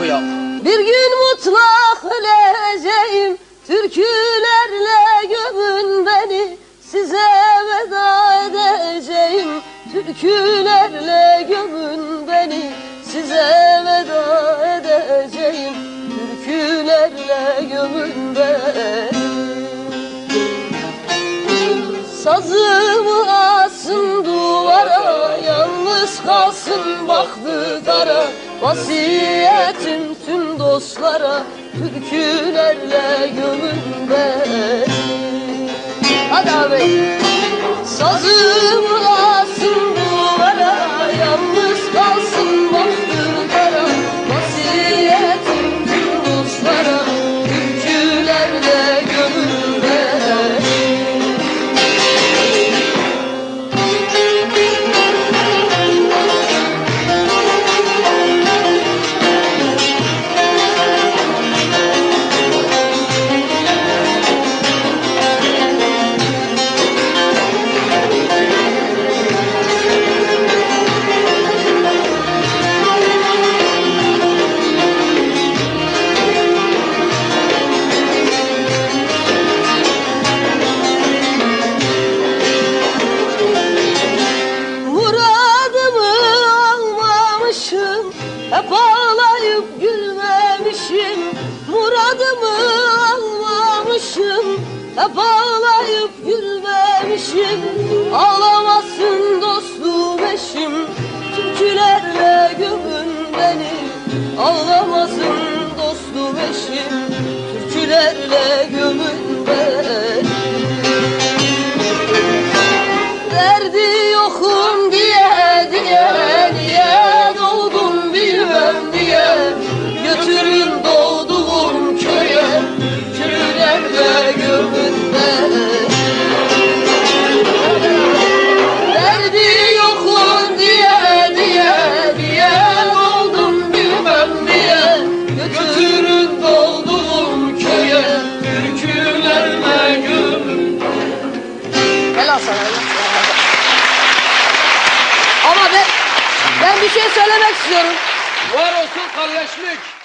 bu ya? Bir gün mutlak öleceğim Türkülerle gömün beni. Size veda edeceğim Türkülerle gömün beni. Size veda edeceğim Türkülerle gömün beni. Sazımı asın duvara Yalnız kalsın baktı kara Vasiyetim tüm dostlara Türkülerle Hep ağlayıp gülmemişim Ağlamasın dostum eşim. Türkülerle gömün beni Ağlamasın dostum eşim. Türkülerle gömün beni. Derdi Helal sana. Ama ben, ben bir şey söylemek istiyorum. Var olsun kardeşlik.